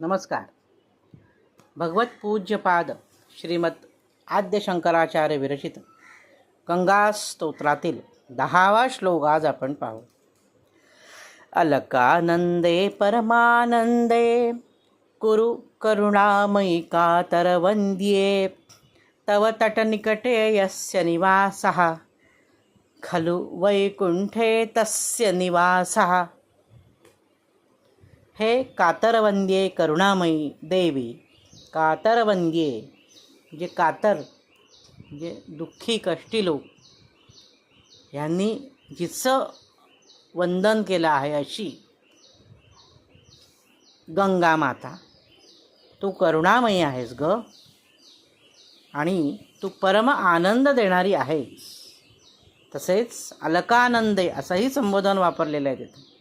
नमस्कार. भगवत पूज्यपाद श्रीमत आद्य शंकराचार्य विरचित गंगा स्तोत्रातील दहावा श्लोक आज आपण पाहू. अलकानंदे परमानंदे कुरु करुणामयी कातरवन्द्ये तव तटनिकटे यस्य निवासः खलु वैकुण्ठे तस्य निवासः। हे कातरवंद्ये करुणामयी देवी. कातरवंद्ये जे कातर जे दुःखी कष्टी लोक यांनी जिचं वंदन केलं आहे अशी गंगा माता. तू करुणामयी आहेस ग आणि तू परम आनंद देणारी आहेस. तसेच अलकानंदे असंही संबोधन वापरलेलं आहे तिथे.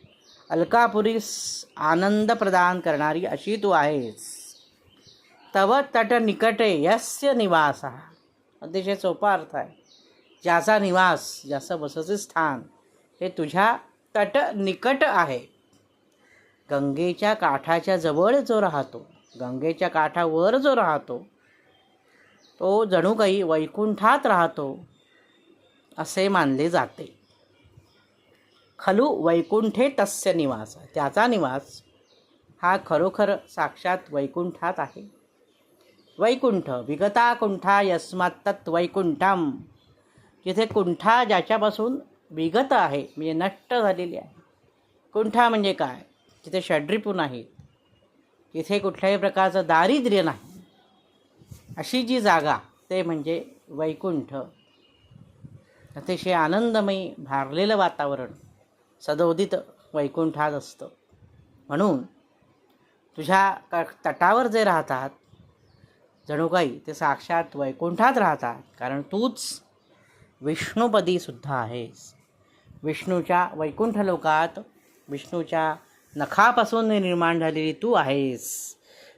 अलकापुरीस आनंद प्रदान करणारी अशी तू आहेस. तव तट निकटे यस्य निवास. अतिशय सोपा अर्थ आहे. ज्याचा निवास ज्याचं बसचे स्थान हे तुझ्या तट निकट आहे. गंगेच्या काठाच्या जवळ जो राहतो गंगेच्या काठावर जो राहतो तो जणू काही वैकुंठात राहतो असे मानले जाते. खलू वैकुंठे तस्य निवास. त्याचा निवास हा खरोखर साक्षात वैकुंठात आहे. वैकुंठ विगता कुंठा यस्मात तत् वैकुंठम. जिथे कुंठा ज्याच्यापासून विगत आहे म्हणजे नष्ट झालेली आहे. कुंठा म्हणजे काय? जिथे षड्रिपू नाहीत तिथे कुठल्याही प्रकारचं दारिद्र्य नाही. अशी जी जागा ते म्हणजे वैकुंठ. अतिशय आनंदमयी भारलेलं वातावरण. सदोदित वैकुंठात असतं. म्हणून तुझ्या क तटावर जे राहतात जणू काही ते साक्षात वैकुंठात राहतात कारण तूच विष्णुपदीसुद्धा आहेस. विष्णूच्या वैकुंठ लोकात विष्णूच्या नखापासून निर्माण झालेली तू आहेस.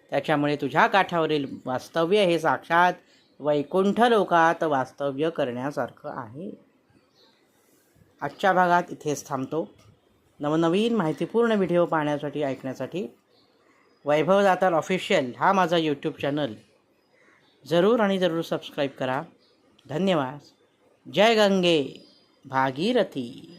त्याच्यामुळे तुझ्या काठावरील वास्तव्य हे साक्षात वैकुंठ लोकात वास्तव्य करण्यासारखं आहे. आजच्या भागात इथेच थांबतो. नवनवीन माहितीपूर्ण व्हिडिओ पाहण्यासाठी ऐकण्यासाठी वैभव दातार ऑफिशियल हा माझा यूट्यूब चॅनल जरूर आणि जरूर सबस्क्राईब करा. धन्यवाद. जय गंगे. भागीरथी.